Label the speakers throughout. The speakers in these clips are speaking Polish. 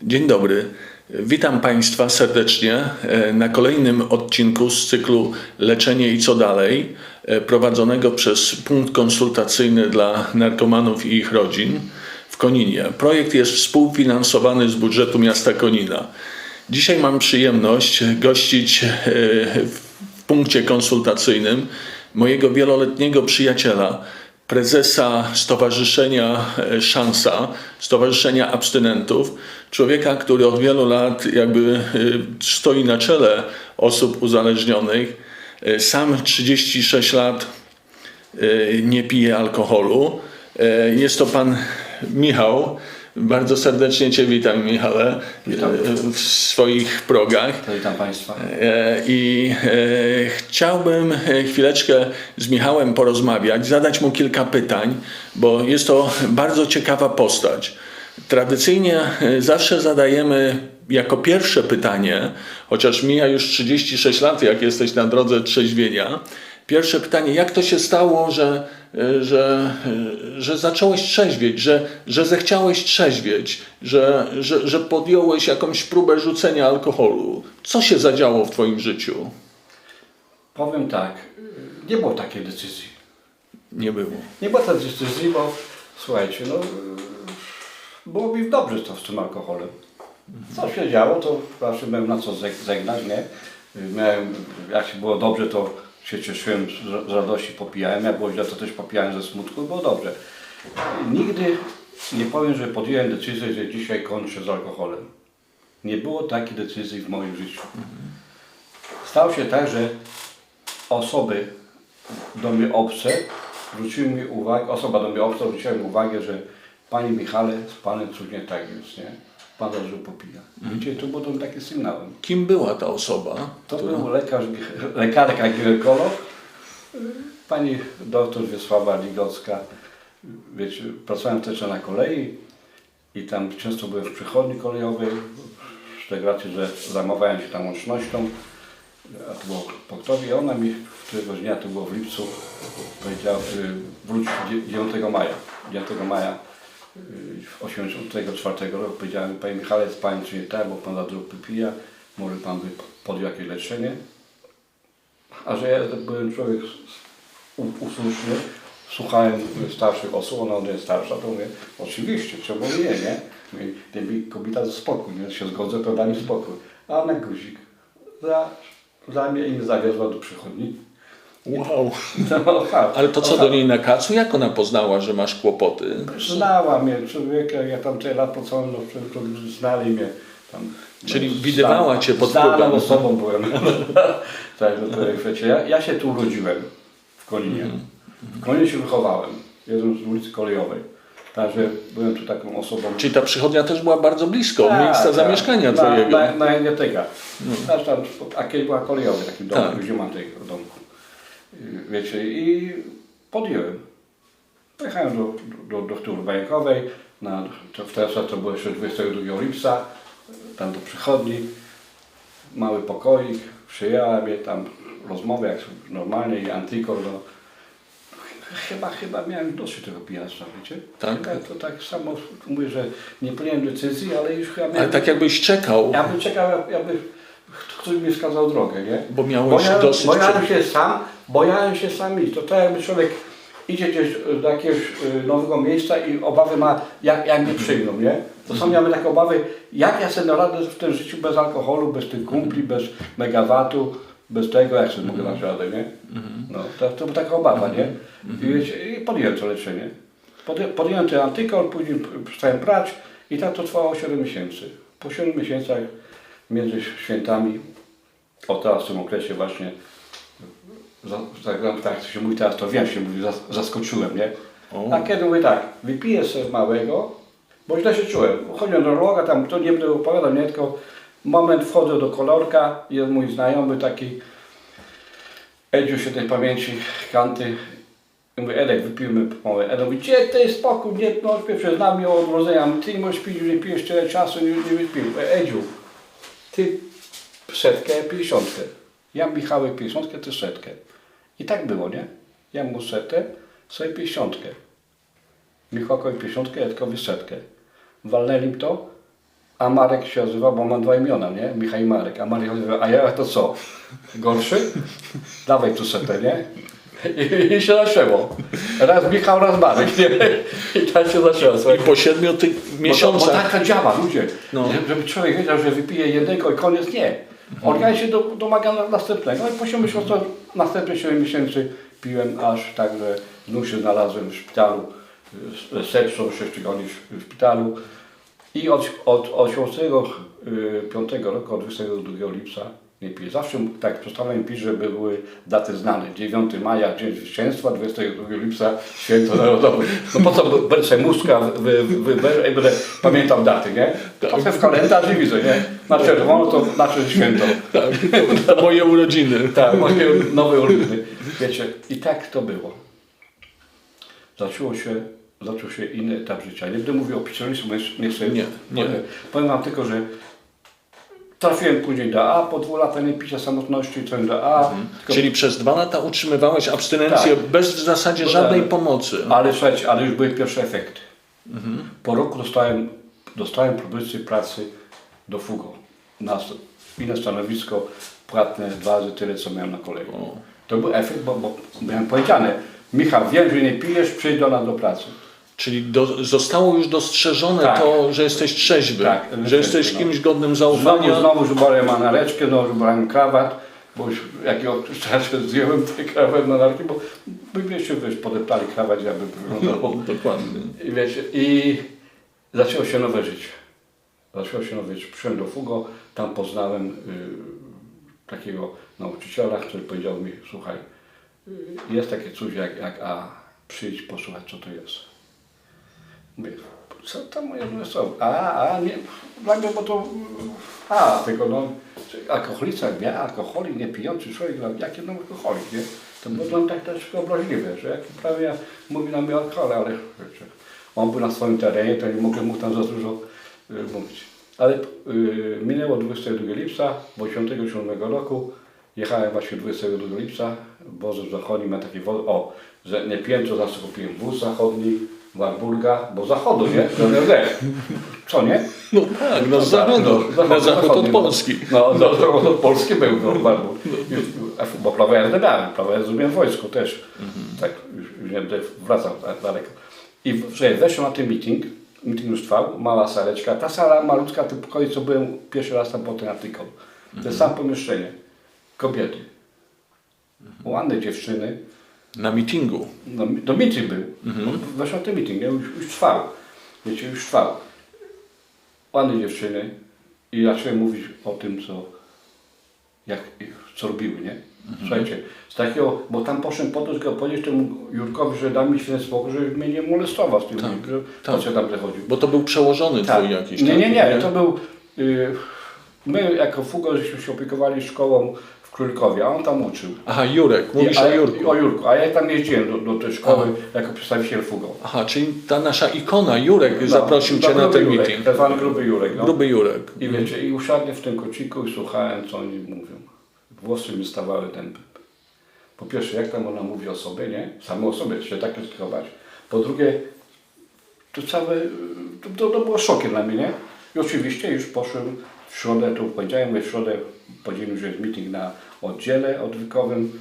Speaker 1: Dzień dobry. Witam Państwa serdecznie e, na kolejnym odcinku z cyklu Leczenie i co dalej, e, prowadzonego przez punkt konsultacyjny dla narkomanów i ich rodzin w Koninie. Projekt jest współfinansowany z budżetu miasta Konina. Dzisiaj mam przyjemność gościć e, w punkcie konsultacyjnym mojego wieloletniego przyjaciela, prezesa Stowarzyszenia e, Szansa, Stowarzyszenia Abstynentów, człowieka, który od wielu lat jakby e, stoi na czele osób uzależnionych. E, Sam 36 lat nie pije alkoholu. Jest to pan Michał. Bardzo serdecznie Cię witam, Michale,
Speaker 2: Witam.
Speaker 1: e, w swoich progach.
Speaker 2: To witam Państwa.
Speaker 1: E, I e, chciałbym chwileczkę z Michałem porozmawiać, zadać mu kilka pytań, bo jest to bardzo ciekawa postać. Tradycyjnie zawsze zadajemy jako pierwsze pytanie, chociaż mija już 36 lat, jak jesteś na drodze trzeźwienia. Pierwsze pytanie, jak to się stało, że, e, że, e, że zacząłeś trzeźwieć, że, że zechciałeś trzeźwieć, że, że, że podjąłeś jakąś próbę rzucenia alkoholu? Co się zadziało w Twoim życiu?
Speaker 2: Powiem tak, nie było takiej decyzji.
Speaker 1: Nie było.
Speaker 2: Nie było takiej decyzji, bo słuchajcie, no było mi dobrze to z tym alkoholem. Co się działo, to zawsze miałem na co zeg- zegnać, nie? Miałem, jak się było dobrze, to się cieszyłem z, radości, popijałem. Jak było źle, to też popijałem ze smutku, było dobrze. Nigdy nie powiem, że podjąłem decyzję, że dzisiaj kończę z alkoholem. Nie było takiej decyzji w moim życiu. Stało się tak, że osoby do mnie obce zwróciły mi uwagę, osoba do mnie obca zwróciła mi uwagę, że Panie Michale, z Panem coś nie tak jest, nie? Dużo popija. Wiecie, to było to takie sygnałem.
Speaker 1: Kim była ta osoba?
Speaker 2: To był lekarz, lekarka ginekolog, pani doktor Wiesława Ligocka. Wiecie, pracowałem też na kolei i tam często byłem w przychodni kolejowej, z tego racji, że zajmowałem się tam łącznością, a to było Poktowi i ona mi któregoś dnia, to było w lipcu, powiedziała, y, wróć dzie- 9 maja, 9 maja y, 84 roku powiedziałem, Panie Michale, jest Pan czy nie tak, bo Pan za dużo popija, może Pan by podjął jakieś leczenie. A że ja byłem człowiek u- usłuszny, słuchałem starszych osób, ona jest starsza, to mówię, oczywiście, czemu nie, nie? Mówię, kobieta spokój, nie? się zgodzę, to da mi spokój. A na guzik za, za mnie i zawiozła do przychodni.
Speaker 1: Wow.
Speaker 2: No,
Speaker 1: Ale to co do niej na kacu? Jak ona poznała, że masz kłopoty?
Speaker 2: Znała mnie, człowieka, ja tam tyle lat to znali mnie. Tam,
Speaker 1: Czyli
Speaker 2: no,
Speaker 1: widywała cię pod wpływem.
Speaker 2: osobą byłem. tak, no to wiecie, ja, ja się tu urodziłem w Koninie.
Speaker 1: Mhm.
Speaker 2: W Koninie się wychowałem, jeden z ulicy Kolejowej. Także byłem tu taką osobą.
Speaker 1: Czyli ta przychodnia też była bardzo blisko
Speaker 2: Tak,
Speaker 1: miejsca
Speaker 2: tak.
Speaker 1: zamieszkania
Speaker 2: na,
Speaker 1: Twojego.
Speaker 2: Na, na Enetyka. Tam, a kiedyś była kolejowy taki dom,
Speaker 1: Tak.
Speaker 2: gdzie mam tego domku. Wiecie, i podjąłem. Pojechałem do, do, do doktora Bajankowej, na, to, wtedy to było jeszcze 22 lipca, tam do przychodni, mały pokoik, przyjęła mnie tam rozmowę jak normalnie i antykor, no. Chyba, chyba miałem dosyć tego pijactwa, wiecie?
Speaker 1: Tak?
Speaker 2: To tak samo mówię, że nie podjąłem decyzji, ale już chyba miałem...
Speaker 1: Ale tak jakbyś czekał,
Speaker 2: Ja bym czekał, jakby ktoś mi wskazał drogę, nie?
Speaker 1: bo miałeś
Speaker 2: Boja,
Speaker 1: dosyć...
Speaker 2: bojałem się sam, bojałem się sam iść. To tak jakby człowiek idzie gdzieś do jakiegoś y, nowego miejsca i obawy ma, jak, jak mnie przyjmą, nie? To są miałem takie obawy, jak ja sobie radę w tym życiu bez alkoholu, bez tych kumpli, bez megawatu, bez tego, jak sobie mogę dać radę, nie? No, to, to była taka obawa, nie? I, wiecie, i podjąłem to leczenie. Podjąłem ten antykol, później przestałem brać i tak to trwało 7 miesięcy. Po 7 miesiącach między świętami, o teraz w tym okresie właśnie, za, tak, tak się mówi teraz, to wiem się mówi, zas, zaskoczyłem, nie?
Speaker 1: O.
Speaker 2: A kiedy mówię tak, wypiję sobie małego, bo źle się czułem. Chodziłem do neurologa, tam to nie będę opowiadał, nie, tylko moment wchodzę do kolorka, jest mój znajomy taki, Edziu się tej pamięci, kanty, i mówię, Edek, wypijmy małe. Edek mówi, gdzie ty spokój, nie, no pierwsze znam mnie od urodzenia, ty nie możesz pić, nie pijesz tyle czasu, nie, nie wypił. Edziu, ty setkę, pięćdziesiątkę. Ja Michałek pięćdziesiątkę, ty setkę. I tak było, nie? Ja mu setkę, sobie pięćdziesiątkę. Michałkowi pięćdziesiątkę, Edkowi setkę. Walnęli im to, a Marek się nazywa, bo mam dwa imiona, nie? Michał i Marek. A Marek nazywa, a ja to co? Gorszy? Dawaj tu setę, nie? I, I się zaczęło. Raz Michał, raz Marek, nie? I tak się zaczęło. słuchaj.
Speaker 1: Po siedmiu tych
Speaker 2: Bo, to, bo
Speaker 1: miesiącach.
Speaker 2: tak to działa, ludzie.
Speaker 1: No.
Speaker 2: Żeby człowiek wiedział, że wypije jednego i koniec, nie. Organizm się do, domaga na- następnego. I po 7 miesiącach, następne 7 miesięcy piłem aż tak, że znów się znalazłem w szpitalu z sepsą, 6 tygodni w szpitalu. I od, od 85 roku, od 22 lipca nie piję. Zawsze tak przestałem pić, żeby były daty znane. 9 maja, Dzień Zwycięstwa, 22 lipca, Święto Narodowe. No po co będę sobie mózga wy, wy, wy, i będę pamiętał daty, nie? Patrzę w kalendarz i widzę, nie? Na czerwono to znaczy święto.
Speaker 1: Tak, moje urodziny.
Speaker 2: Tak, moje nowe urodziny. Wiecie, i tak to było. Zaczęło się, zaczął się inny etap życia. Nie będę mówił o bo nie chcę.
Speaker 1: Nie, nie.
Speaker 2: Powiem- Powiem wam tylko, że trafiłem później do A, po dwóch latach nie picia samotności, trafiłem do A. Tylko,
Speaker 1: Czyli przez dwa lata utrzymywałeś abstynencję
Speaker 2: Tak.
Speaker 1: bez w zasadzie żadnej pomocy.
Speaker 2: ale słuchajcie, ale już były pierwsze efekty. Po roku dostałem, dostałem propozycję pracy do Fugo. Na st- inne stanowisko płatne dwa razy tyle, co miałem na kolei.
Speaker 1: O.
Speaker 2: To był efekt, bo, bo miałem powiedziane, Michał, wiem, że nie pijesz, przyjdź do nas do pracy.
Speaker 1: Czyli do, zostało już dostrzeżone
Speaker 2: Tak.
Speaker 1: to, że jesteś trzeźwy,
Speaker 2: Tak,
Speaker 1: że jesteś
Speaker 2: no.
Speaker 1: kimś godnym
Speaker 2: Znowu,
Speaker 1: zaufania.
Speaker 2: znowu żubrałem manareczkę, znowu żubrałem krawat, bo już jakiego czasu zdjąłem ten krawat manarki, bo by jeszcze wiesz, podeptali krawat, ja bym wyglądał.
Speaker 1: No, dokładnie.
Speaker 2: I wiecie, i zaczęło się nowe życie. Zaczęło się nowe życie. Przyszedłem do Fugo, tam poznałem y, takiego nauczyciela, który powiedział mi, słuchaj, y, jest takie coś jak, jak A, przyjdź posłuchać co to jest. Mówię, co tam moje są? A, a, nie, dla mnie, bo to A, tylko no, alkoholica, ja, alkoholik, nie pijący człowiek, no, jaki no alkoholik, nie? To było dla mnie tak troszkę obraźliwe, że jak prawie mówi nam o alkohole, ale wiecie, on był na swoim terenie, to nie mogłem mu tam za dużo y, mówić. Ale y, minęło 22 lipca, bo 87 roku jechałem właśnie 22 lipca, wozem zachodni ma taki woz, o, że nie to zawsze kupiłem wóz zachodni, Warburga, bo zachodu, nie? Co nie?
Speaker 1: No tak, na zachodu,
Speaker 2: No,
Speaker 1: na zachód od Polski.
Speaker 2: No, no to od Polski był, no, Warbur. Bo prawo jazdy miałem, prawo jazdy miałem w wojsku też. Tak, już, nie będę wracał tak daleko. I weszłem na ten meeting, meeting już trwał, mała saleczka, ta sala malutka, tym pokoju, co byłem pierwszy raz tam po ten artykuł. To jest sam pomieszczenie. Kobiety. Ładne dziewczyny.
Speaker 1: Na mitingu.
Speaker 2: No, do meeting był.
Speaker 1: Mhm.
Speaker 2: Weszłem na ten meeting, nie? Już, już trwał. Wiecie, już trwał. Ładne dziewczyny. I zacząłem mówić o tym, co, jak, co robiły, nie?
Speaker 1: Mhm.
Speaker 2: Słuchajcie, z takiego, bo tam poszedłem po to, żeby powiedzieć temu Jurkowi, że da mi święty spokój, że mnie nie molestował z tym,
Speaker 1: Tak,
Speaker 2: że
Speaker 1: tak.
Speaker 2: po co tam zachodził.
Speaker 1: Bo to był przełożony twój jakiś,
Speaker 2: Nie,
Speaker 1: tak?
Speaker 2: nie, nie, to był, y, my jako Fugo żeśmy się opiekowali szkołą w Królikowie, a on tam uczył.
Speaker 1: Aha, Jurek, mówisz
Speaker 2: I, a,
Speaker 1: o Jurku.
Speaker 2: O Jurku, a ja tam jeździłem do, do tej szkoły jako przedstawiciel Fugo.
Speaker 1: Aha, czyli ta nasza ikona, Jurek, zaprosił
Speaker 2: No,
Speaker 1: Cię na ten
Speaker 2: Jurek,
Speaker 1: meeting.
Speaker 2: Tak zwany gruby Jurek. No.
Speaker 1: Gruby Jurek.
Speaker 2: I wiecie, i usiadłem w tym kociku i słuchałem, co oni mówią. Włosy mi stawały dęby. Po pierwsze, jak tam ona mówi o sobie, nie? Samo o sobie, się tak krytykować. Po drugie, to całe, to, to, to było szokiem dla mnie, nie? I oczywiście już poszłem w środę, tu powiedziałem, w środę podzielił, że jest meeting na oddziale odwykowym,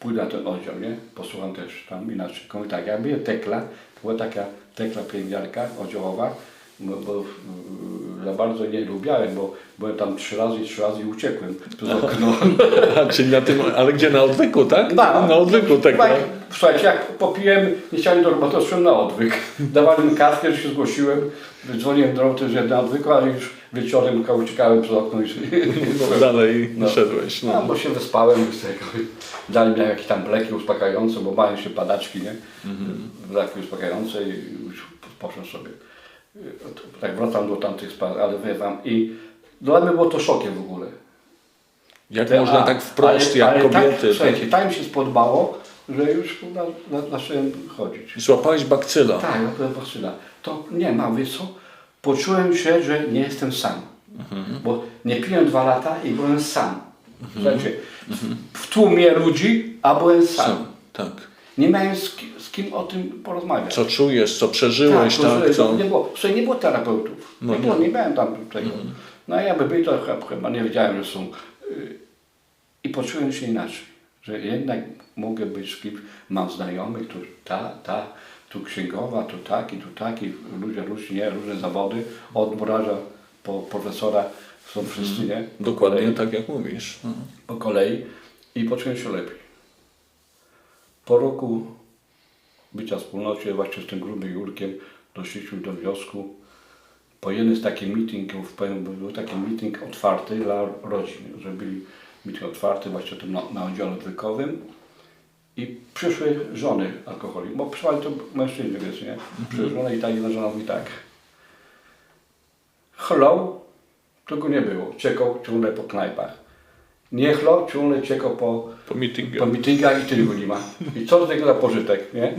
Speaker 2: pójdę na ten oddział, nie? Posłucham też tam inaczej. Mówię tak, ja byłem Tekla, była taka Tekla pielęgniarka oddziałowa, bo, bo yy, za bardzo nie lubiałem, bo byłem tam trzy razy i trzy razy i uciekłem przez okno.
Speaker 1: Aha, czyli na tym, ale gdzie na odwyku, tak?
Speaker 2: No.
Speaker 1: Na odwyku, tak.
Speaker 2: Tak, słuchajcie, jak popiłem, nie chciałem do roboty, szłem na odwyk. Dawali mi kartkę, że się zgłosiłem, dzwoniłem do roboty, że na odwyku, ale już wieczorem uciekałem przez okno i
Speaker 1: No, dalej
Speaker 2: No.
Speaker 1: szedłeś.
Speaker 2: No,
Speaker 1: No.
Speaker 2: bo się wyspałem z tego. Dali mi jakieś tam leki uspokajające, bo mają się padaczki, nie? Leki uspokajające i już poszłem sobie. Tak wracam do tamtych spraw, ale wie wam i dla mnie było to szokiem w ogóle.
Speaker 1: Jak
Speaker 2: Te-
Speaker 1: można
Speaker 2: a,
Speaker 1: tak wprost,
Speaker 2: ale,
Speaker 1: jak
Speaker 2: ale
Speaker 1: kobiety.
Speaker 2: Tak, słuchajcie, tak mi się spodobało, że już na, na, zacząłem chodzić.
Speaker 1: Złapałeś bakcyla.
Speaker 2: Tak, powiem Wasyla. To nie ma, wiesz co? Poczułem się, że nie jestem sam. Bo nie piłem dwa lata i byłem sam. Słuchajcie, w, w tłumie ludzi, a byłem sam.
Speaker 1: Sam, tak.
Speaker 2: Nie miałem z, ki- z kim o tym porozmawiać.
Speaker 1: Co czujesz, co przeżyłeś,
Speaker 2: tak,
Speaker 1: tak? co...
Speaker 2: nie było, nie było terapeutów.
Speaker 1: No
Speaker 2: nie, było, nie miałem tam tego. No a jakby byli, to chyba- nie wiedziałem, że są. y, I poczułem się inaczej, że jednak mogę być z kimś, mam znajomych, tu ta, ta, tu księgowa, tu taki, tu taki, ludzie różni, nie, różne zawody, od murarza po profesora są wszyscy, nie? Po
Speaker 1: Dokładnie
Speaker 2: kolei
Speaker 1: tak jak mówisz. No.
Speaker 2: po kolei i poczułem się lepiej. Po roku bycia w wspólnocie właśnie z tym grubym Jurkiem doszliśmy do wniosku, po jednym z takich meetingów, powiem, był taki meeting otwarty dla rodzin, zrobili meeting otwarty właśnie tym na, na oddziale odwykowym i przyszły żony alkoholi, bo przyszła to mężczyźni, wiesz, nie? Przyszły żony i ta jedna żona mówi tak, chlał, tego nie było, ciekał ciągle po knajpach. Nie chlał, ciągle ciekał po,
Speaker 1: Po
Speaker 2: po i tyle nie ma. I co do tego za pożytek, nie?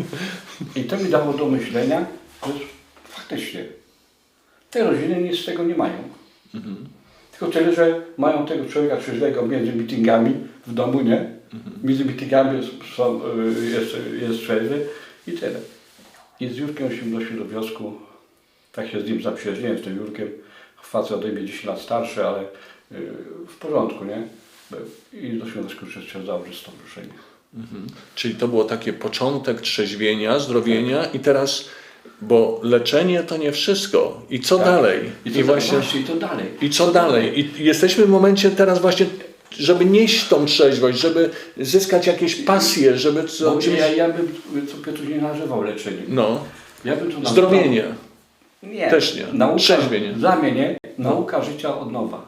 Speaker 2: I to mi dało do myślenia, że faktycznie te rodziny nic z tego nie mają. Tylko tyle, że mają tego człowieka trzeźwego między meetingami w domu, nie? Między meetingami są, y, jest, jest trzeźwy i tyle. I z Jurkiem się doszli do wniosku, tak się z nim zaprzyjaźniłem, z tym Jurkiem, facet ode mnie 10 lat starszy, ale y, w porządku, nie? I doszliśmy do wniosku, że trzeba założyć stowarzyszenie.
Speaker 1: Czyli to było takie początek trzeźwienia, zdrowienia i teraz, bo leczenie to nie wszystko. I co
Speaker 2: Tak.
Speaker 1: dalej?
Speaker 2: I, to właśnie... i to dalej.
Speaker 1: I co dalej? I jesteśmy w momencie teraz właśnie, żeby nieść tą trzeźwość, żeby zyskać jakieś pasje, żeby co,
Speaker 2: Bo
Speaker 1: czymś...
Speaker 2: ja, ja bym co Piotr nie nazywał leczeniem.
Speaker 1: No,
Speaker 2: Ja bym to
Speaker 1: zdrowienie.
Speaker 2: Nie.
Speaker 1: Też nie.
Speaker 2: Nauka,
Speaker 1: Trzeźwienie.
Speaker 2: Dla mnie nie. Nauka życia od nowa.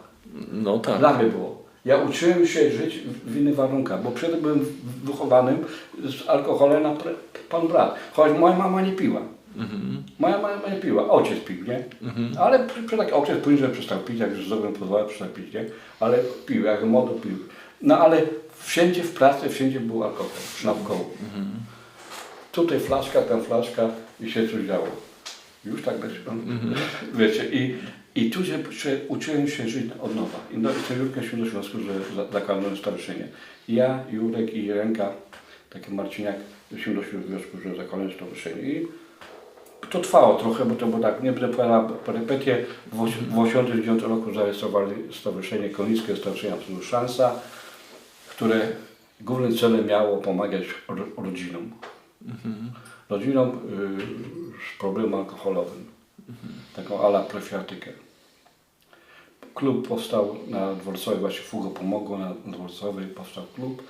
Speaker 1: No tak.
Speaker 2: Dla mnie było. Ja uczyłem się żyć w innych warunkach, bo przedtem byłem wychowanym z alkoholem na pre, pan brat. Choć moja mama nie piła. Moja mama nie piła, ojciec pił, nie? Ale przy, przy taki ojciec później przestał pić, jak już zrobiłem pozwolę, przestał pić, nie? Ale pił, jak młodo pił. No ale wszędzie w pracy, wszędzie był alkohol, naokoło. Tutaj flaszka, tam flaszka i się coś działo. Już tak będzie. Wiecie, i, i tu się, się uczyłem się żyć od nowa. I no, tym Jurkiem związku, że za- zakładałem stowarzyszenie. Ja, Jurek i Ręka, taki Marciniak, wniosku, że zakładałem stowarzyszenie. I to trwało trochę, bo to było tak, nie będę powiedział perypetie. W 1989 roku zarejestrowali Stowarzyszenie Konińskie Stowarzyszenie Absolut Szansa, które głównym celem miało pomagać ro- rodzinom. Rodzinom y, z problemem alkoholowym. Taką ala profilaktykę. Klub powstał na Dworcowej, właśnie Fugo pomogło, na Dworcowej powstał klub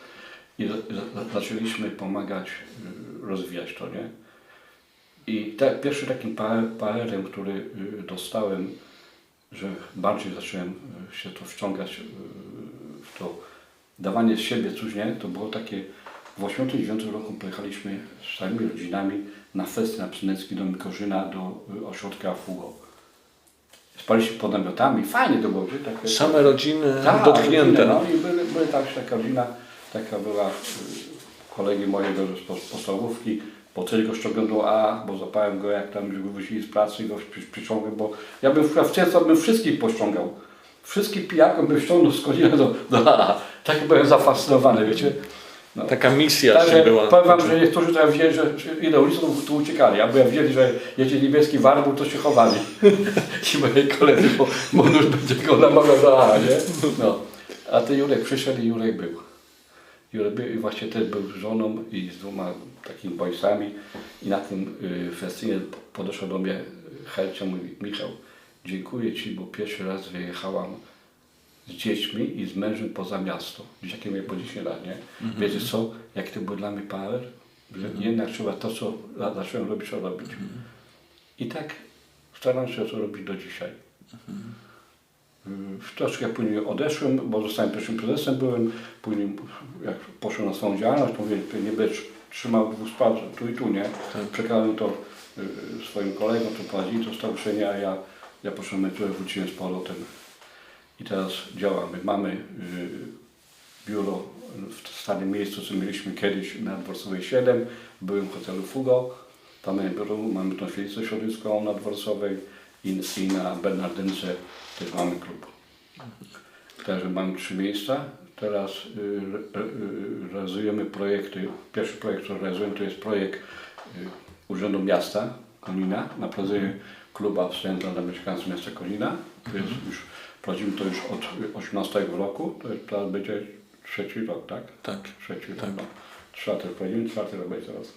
Speaker 2: i za, za, zaczęliśmy pomagać, y, rozwijać to, nie? I te, pierwszy takim parem, który y, dostałem, że bardziej zacząłem y, się to wciągać y, w to dawanie z siebie coś, nie? To było takie, w 1989 roku pojechaliśmy z całymi rodzinami na fest na Przynecki do Mikorzyna, do ośrodka Fugo. Spaliśmy pod namiotami, fajnie to było, takie...
Speaker 1: Same rodziny
Speaker 2: Tak,
Speaker 1: dotknięte.
Speaker 2: rodzinne, No i były, były tam taka rodzina, taka była kolegi mojego z po- podstawówki, bo coś go ściągnąłem do A, bo zapałem go jak tam go wrócili z pracy i go przy- przyciągłem, bo ja bym w w bym wszystkich pościągał. Wszystkich pijaków bym ściągnął z do, do A. Tak byłem zafascynowany, wiecie. No.
Speaker 1: Taka misja
Speaker 2: Także
Speaker 1: była.
Speaker 2: powiem wam, że niektórzy to wzięli, że idą ulicą, to, uciekali, a bo wzięli, że jedzie niebieski warbur, to się chowali. Ci moi koledzy, bo Monusz będzie go namawiał do A, nie? No. A ty Jurek przyszedł i Jurek był. Jurek był i właśnie też był z żoną i z dwoma takimi boysami i na tym y, festynie podeszła do mnie Helcia, mówi Michał, dziękuję Ci, bo pierwszy raz wyjechałam z dziećmi i z mężem poza miasto. Dzieciaki mieli po 10 lat, nie? Wiecie co, jak to był dla mnie power? Że jednak trzeba to, co za- zacząłem robić, trzeba robić. I tak staram się to robić do dzisiaj. Y, Troszkę później odeszłem, bo zostałem pierwszym prezesem byłem. Później jak poszedłem na swoją działalność, to mówię, nie będę trzymał dwóch spraw tu i tu, nie? Przekazałem to y, swoim kolegom, to prowadzili to stowarzyszenie, a ja, ja poszedłem na emeryturę, wróciłem z powrotem. I teraz działamy. Mamy y, biuro w starym miejscu, co mieliśmy kiedyś na Dworcowej 7. Byłem w hotelu Fugo. Tam mamy biuro, mamy tą świetlicę środowiskową na Dworcowej i, i na Bernardynce też mamy klub. Także mamy trzy miejsca. Teraz y, re- y, realizujemy projekty. Pierwszy projekt, który realizujemy, to jest projekt Urzędu Miasta Konina na prowadzenie klubu abstynenta dla mieszkańców miasta Konina. To jest już, prowadzimy to już od 18 roku, to jest, teraz będzie trzeci rok, tak?
Speaker 1: Tak.
Speaker 2: Trzeci
Speaker 1: Tak.
Speaker 2: rok. Czwarty prowadzimy, czwarty rok będzie teraz.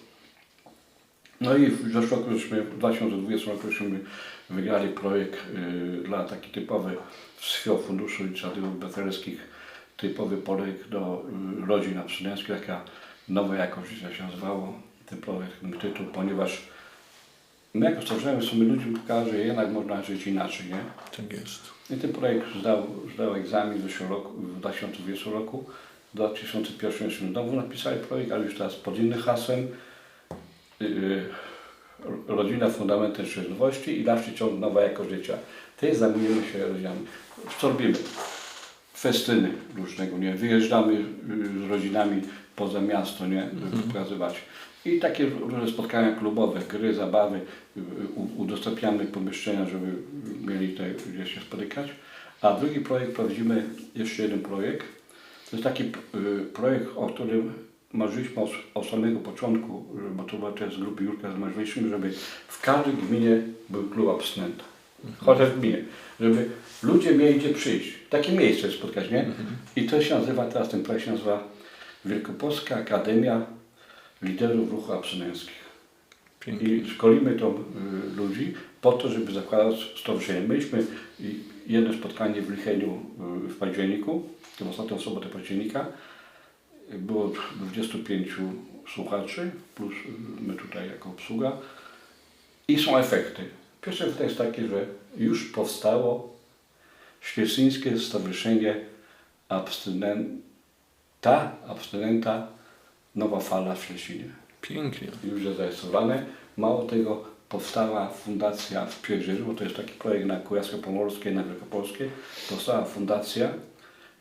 Speaker 2: No i w zeszłym roku, w 2020 roku wygrali projekt y, dla taki typowy SFIO Funduszu Inicjatyw Obywatelskich, typowy projekt do y, rodzin abstynenckich, taka nowa jakość życia się nazywało ten projekt, ten tytuł, ponieważ my jako starzejemy sobie ludziom pokazać, że jednak można żyć inaczej, nie?
Speaker 1: Tak jest.
Speaker 2: I ten projekt zdał, zdał egzamin w zeszłym roku, w 2020 roku. W 2001 jeszcze znowu napisali projekt, ale już teraz pod innym hasłem. Yy, rodzina fundamentem szczęśliwości i dalszy ciąg nowa jakość życia. Tej zajmujemy się rodzinami. Co robimy? Festyny różnego, nie? Wyjeżdżamy yy, z rodzinami poza miasto, nie? Żeby pokazywać. I takie różne spotkania klubowe, gry, zabawy, u- udostępniamy pomieszczenia, żeby mieli te, gdzie się spotykać. A drugi projekt prowadzimy, jeszcze jeden projekt. To jest taki y, projekt, o którym marzyliśmy od, od samego początku, bo to była też z grupy Jurka, zmarzyliśmy, żeby w każdej gminie był klub abstynenta. Chociaż w gminie. Żeby ludzie mieli gdzie przyjść. Takie miejsce spotkać, nie? I to się nazywa, teraz ten projekt się nazywa Wielkopolska Akademia Liderów Ruchu Abstynenckich.
Speaker 1: Pięknie.
Speaker 2: I szkolimy to y, ludzi po to, żeby zakładać stowarzyszenie. Mieliśmy i- jedno spotkanie w Licheniu y, w październiku, w ostatnią sobotę października. Było 25 słuchaczy, plus my tutaj jako obsługa. I są efekty. Pierwszy efekt jest taki, że już powstało Świecińskie Stowarzyszenie Abstynenta, abstynenta Nowa Fala w Szczecinie
Speaker 1: Pięknie.
Speaker 2: już jest zarejestrowane. Mało tego, powstała fundacja w Pierzyru, bo to jest taki projekt na Kujawsko-Pomorskie, na Wielkopolskie. Powstała fundacja,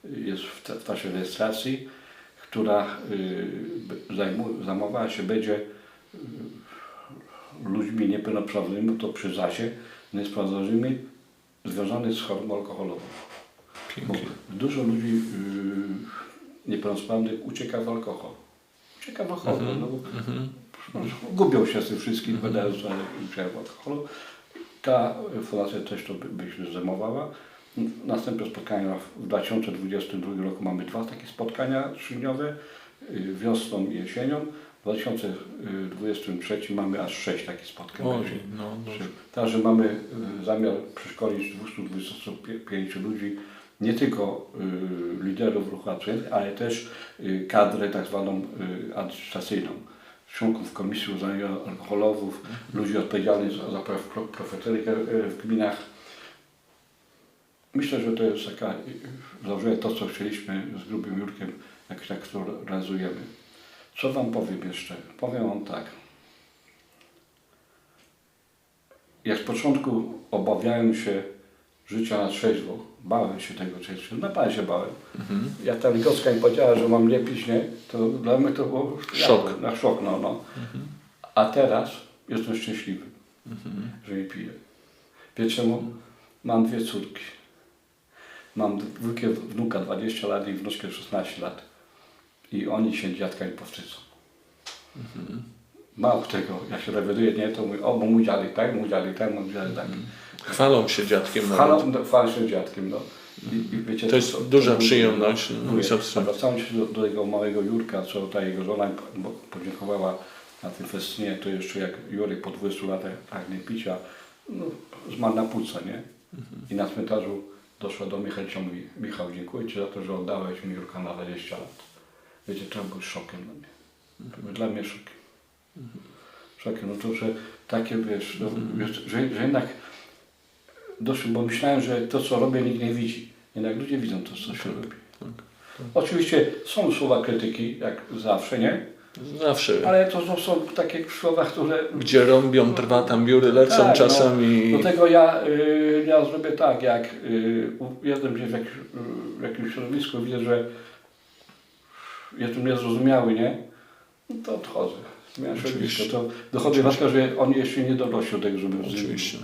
Speaker 2: jest w, w czasie rejestracji, która y, zajmowała się będzie y, ludźmi niepełnosprawnymi, to przy zasie, niepełnosprawnymi związanymi z chorobą alkoholową. Bo dużo ludzi yy, niepełnosprawnych ucieka w alkohol. Ucieka w alkohol. No, bo, no, gubią się z tym wszystkim, ale uciekają w alkoholu. Ta fundacja też to by, by się zajmowała. Następne spotkania w 2022 roku mamy dwa takie spotkania trzydniowe, yy, wiosną i jesienią. W 2023 mamy aż sześć takich spotkań.
Speaker 1: Ojej, no, no.
Speaker 2: Także mamy y, zamiar przeszkolić 225 ludzi, nie tylko y, liderów ruchu abstynencji, ale też y, kadrę tak zwaną y, administracyjną. Członków Komisji Uzależnienia Alkoholowów, ludzi odpowiedzialnych za, za praw- pro- profetykę y, w gminach. Myślę, że to jest taka, y, założenie to, co chcieliśmy z grubym Jurkiem, jak tak to realizujemy. Co Wam powiem jeszcze? Powiem Wam tak. Jak z początku obawiałem się życia na trzeźwo, bałem się tego trzeźwo, naprawdę się bałem. Jak ta Ligocka mi powiedziała, że mam nie pić, nie, to dla mnie to było
Speaker 1: Szok.
Speaker 2: Na szok, no, no. A teraz jestem szczęśliwy, że nie piję. Wiecie czemu? Mam dwie córki. Mam dwójkę wnuka 20 lat i wnuczkę 16 lat. I oni się dziadkami powstydzą. Mało tego, jak się rewiduję, nie, to mówię, o, bo mój dziadek tak, mój dziadek tak, mój dziadek tak.
Speaker 1: Chwalą się dziadkiem nawet.
Speaker 2: Chwalą, chwalą się dziadkiem, no. I, i wiecie,
Speaker 1: To jest
Speaker 2: co-
Speaker 1: duża
Speaker 2: co-
Speaker 1: przyjemność, no,
Speaker 2: wracając się do, do tego małego Jurka, co ta jego żona podziękowała na tym festynie, to jeszcze jak Jurek po 20 latach tak nie picia, no, zmarł na płuca, nie? I na cmentarzu doszła do Michałcia mówi, Michał, dziękuję Ci za to, że oddałeś mi Jurka na 20 lat. Wiecie, to był szokiem dla mnie. Był dla mnie szokiem. Szokiem, no to, że takie, wiesz, no, wiesz że, że jednak doszło, bo myślałem, że to, co robię, nikt nie widzi. Jednak ludzie widzą to, co się robi. Oczywiście są słowa krytyki, jak zawsze, nie?
Speaker 1: Zawsze.
Speaker 2: Ale to, są takie słowa, które...
Speaker 1: Gdzie rąbią, trwa tam biury, lecą
Speaker 2: Tak, no.
Speaker 1: czasami.
Speaker 2: Do tego ja, y, ja zrobię tak, jak y, jestem gdzieś w, jak, w jakimś środowisku, widzę, że jestem niezrozumiały, nie? No to odchodzę. Zmieniam
Speaker 1: Oczywiście.
Speaker 2: środowisko. To dochodzi do tego, że oni jeszcze nie dorośli do tego, żeby
Speaker 1: Oczywiście.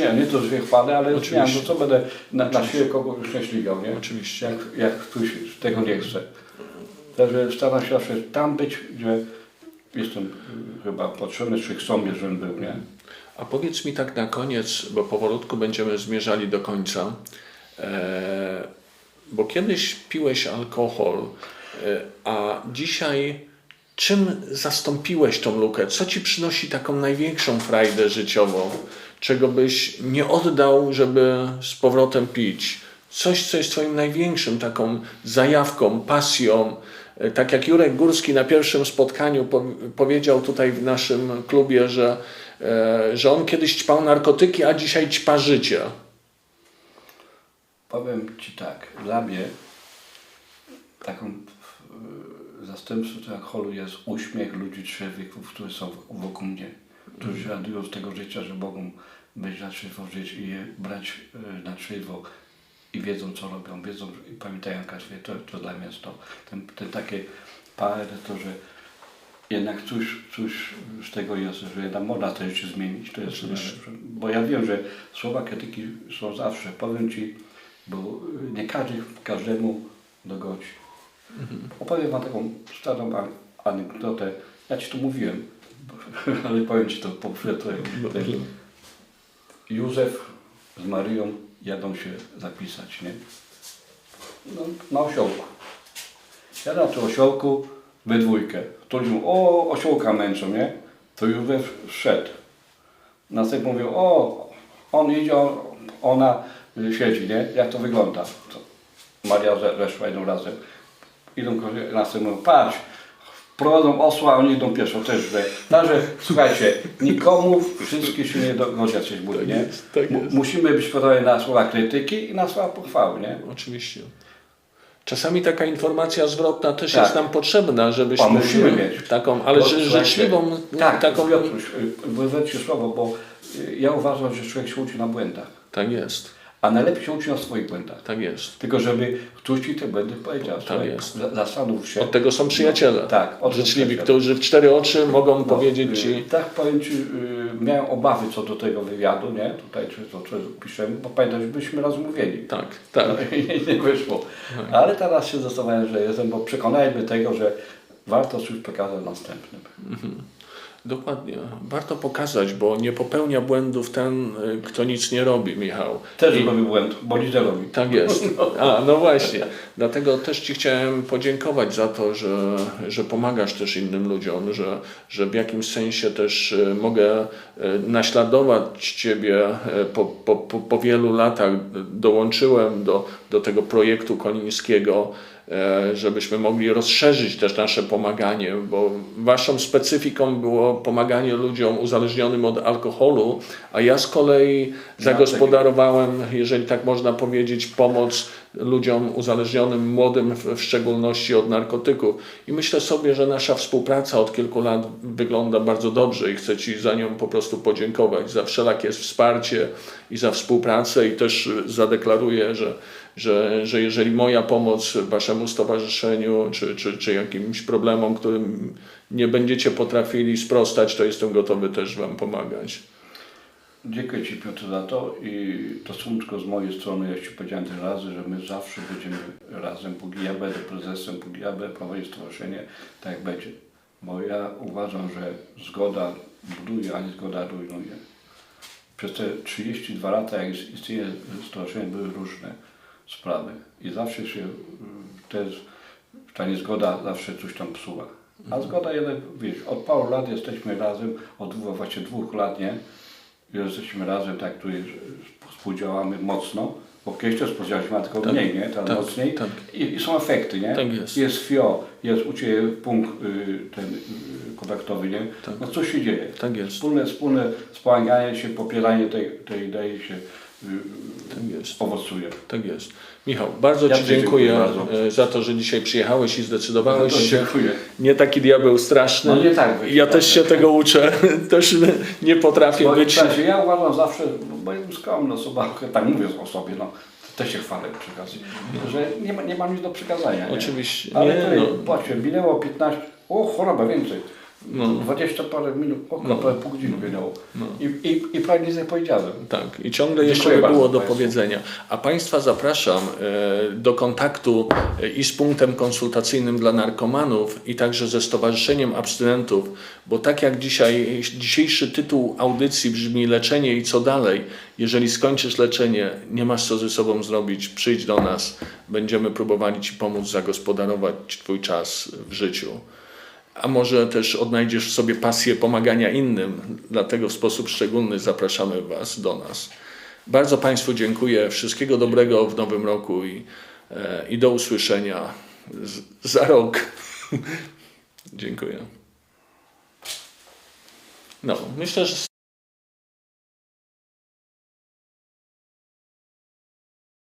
Speaker 2: Nie, nie to, że się chwalę, ale
Speaker 1: Oczywiście.
Speaker 2: no co będę na, na siłę kogoś uszczęśliwiał, nie?
Speaker 1: Oczywiście.
Speaker 2: Jak, jak ktoś tego nie chce. Także staram się zawsze tam być, gdzie jestem y, chyba potrzebny, czy chcą mnie, żebym był, nie?
Speaker 1: A powiedz mi tak na koniec, bo powolutku będziemy zmierzali do końca, e, bo kiedyś piłeś alkohol, e, a dzisiaj czym zastąpiłeś tą lukę? Co ci przynosi taką największą frajdę życiową? Czego byś nie oddał, żeby z powrotem pić? Coś, co jest twoim największym taką zajawką, pasją. E, Tak jak Jurek Górski na pierwszym spotkaniu po, powiedział tutaj w naszym klubie, że, e, że on kiedyś ćpał narkotyki, a dzisiaj ćpa życie.
Speaker 2: Powiem Ci tak, dla mnie taką y, zastępstwem alkoholu jest uśmiech ludzi trzech wieków, którzy są wokół mnie, którzy się radują z tego życia, że mogą być na trzeźwo żyć i je brać na trzeźwo i wiedzą co robią, wiedzą i pamiętają każdy, to, to dla mnie jest to, ten, ten takie parę, to, że jednak coś, coś z tego jest, że jednak można to życie zmienić, to jest. Bo ja wiem, że słowa krytyki są zawsze, powiem Ci, bo nie każdy każdemu dogodzi. Opowiem Wam taką starą an- anegdotę. Ja Ci to mówiłem, ale powiem Ci to po to, Józef z Maryją jadą się zapisać, nie? No, na osiołku. Na tym osiołku we dwójkę. Któryś mówił, o, osiołka męczą, nie? To Józef szedł. Następnie mówią, o, on idzie, on- ona y, siedzi, nie? Jak to wygląda? To Maria ze- weszła jedną razem. Idą następnie mówią, patrz, prowadzą osła, a oni idą pieszo, też źle. Także, słuchajcie, nikomu wszystkie się nie dogodzi coś budy, nie?
Speaker 1: jest, tak jest.
Speaker 2: Musimy być gotowi na słowa krytyki i na słowa pochwały, nie?
Speaker 1: Oczywiście. Czasami taka informacja zwrotna też
Speaker 2: Tak.
Speaker 1: jest nam potrzebna, żebyśmy
Speaker 2: A, musimy mieć.
Speaker 1: taką, ale
Speaker 2: Bo,
Speaker 1: życzliwą,
Speaker 2: Tak,
Speaker 1: taką.
Speaker 2: Piotruś, y, słowo, bo y, ja uważam, że człowiek się uczy na błędach,
Speaker 1: Tak jest,
Speaker 2: a najlepiej się uczy na swoich błędach.
Speaker 1: tak jest.
Speaker 2: Tylko żeby ktoś ci te błędy powiedział. Słuchaj,
Speaker 1: jest.
Speaker 2: za- Zastanów się.
Speaker 1: Od tego są przyjaciele.
Speaker 2: No, tak,
Speaker 1: Życzliwi, którzy w cztery oczy mogą
Speaker 2: No,
Speaker 1: powiedzieć
Speaker 2: y,
Speaker 1: ci.
Speaker 2: Tak powiem Ci, y, miałem obawy co do tego wywiadu, nie? Tutaj czy to, co piszemy, bo pamiętam, że byśmy raz mówili.
Speaker 1: Tak, tak.
Speaker 2: No i nie wyszło. Ale teraz się zastanawiam, że jestem, bo przekonałem mnie tego, że warto coś pokazać następnym.
Speaker 1: Dokładnie. Warto pokazać, bo nie popełnia błędów ten, y, kto nic nie robi, Michał.
Speaker 2: Też robił błęd, bo nic nie robi.
Speaker 1: Tak jest. A, no właśnie. Dlatego też Ci chciałem podziękować za to, że, że pomagasz też innym ludziom, że, że w jakimś sensie też e, mogę e, naśladować Ciebie po, po, po, wielu latach. Dołączyłem do, do tego projektu konińskiego, żebyśmy mogli rozszerzyć też nasze pomaganie, bo Waszą specyfiką było pomaganie ludziom uzależnionym od alkoholu, a ja z kolei zagospodarowałem, jeżeli tak można powiedzieć, pomoc ludziom uzależnionym, młodym w, szczególności od narkotyków. I myślę sobie, że nasza współpraca od kilku lat wygląda bardzo dobrze i chcę Ci za nią po prostu podziękować, za wszelakie wsparcie i za współpracę i też zadeklaruję, że, że, że jeżeli moja pomoc Waszemu stowarzyszeniu czy, czy, czy jakimś problemom, którym nie będziecie potrafili sprostać, to jestem gotowy też Wam pomagać.
Speaker 2: Dziękuję Ci Piotr za to i to słoneczko z mojej strony, ja Ci powiedziałem tyle razy, że my zawsze będziemy razem, póki ja będę prezesem, póki ja będę prowadził stowarzyszenie, tak będzie. Bo ja uważam, że zgoda buduje, a nie zgoda rujnuje. Przez te 32 lata, jak istnieje stowarzyszenie, były różne sprawy i zawsze się y, te, ta niezgoda zawsze coś tam psuła. A zgoda jednak, wiesz, od paru lat jesteśmy razem, od dwóch, właśnie dwóch lat, nie? jesteśmy razem, tak tu współdziałamy mocno, bo kiedyś też współdziałaliśmy, tylko
Speaker 1: Tak,
Speaker 2: mniej, nie? Teraz
Speaker 1: tak,
Speaker 2: mocniej.
Speaker 1: tak.
Speaker 2: I, I są efekty, nie?
Speaker 1: Tak jest.
Speaker 2: Jest FIO, jest u Ciebie punkt y, ten y, kontaktowy, nie?
Speaker 1: Tak.
Speaker 2: No co się dzieje?
Speaker 1: Tak jest.
Speaker 2: Wspólne, wspólne wspomaganie się, popieranie tej, tej idei się
Speaker 1: Tak jest.
Speaker 2: owocuje.
Speaker 1: Tak jest. Michał, bardzo
Speaker 2: Ja
Speaker 1: Ci dziękuję
Speaker 2: dziękuję bardzo.
Speaker 1: e, za to, że dzisiaj przyjechałeś i zdecydowałeś
Speaker 2: No
Speaker 1: się.
Speaker 2: dziękuję.
Speaker 1: Nie taki diabeł straszny.
Speaker 2: No nie tak być,
Speaker 1: Ja
Speaker 2: tak.
Speaker 1: też się tego uczę. też nie potrafię być.
Speaker 2: być... ja uważam zawsze, bo jestem skromna osoba, tak mówię o sobie, no, też się chwalę przy okazji, że nie, ma, nie mam nic do przekazania. Nie?
Speaker 1: Oczywiście.
Speaker 2: Ale
Speaker 1: Nie,
Speaker 2: tutaj,
Speaker 1: no.
Speaker 2: patrzcie, minęło 15, o choroba więcej.
Speaker 1: No.
Speaker 2: 20 parę minut, około
Speaker 1: No.
Speaker 2: pół godziny minęło.
Speaker 1: No.
Speaker 2: I, i, I prawie nic nie powiedziałem.
Speaker 1: Tak, i ciągle jeszcze by było do
Speaker 2: państwu.
Speaker 1: powiedzenia. A Państwa zapraszam e, do kontaktu e, i z punktem konsultacyjnym dla narkomanów, i także ze Stowarzyszeniem Abstynentów, bo tak jak dzisiaj, dzisiejszy tytuł audycji brzmi Leczenie i co dalej, jeżeli skończysz leczenie, nie masz co ze sobą zrobić, przyjdź do nas, będziemy próbowali Ci pomóc zagospodarować Twój czas w życiu. A może też odnajdziesz w sobie pasję pomagania innym, dlatego w sposób szczególny zapraszamy Was do nas. Bardzo Państwu dziękuję, wszystkiego dobrego w nowym roku i, e, i do usłyszenia z, za rok. dziękuję. No, myślę, że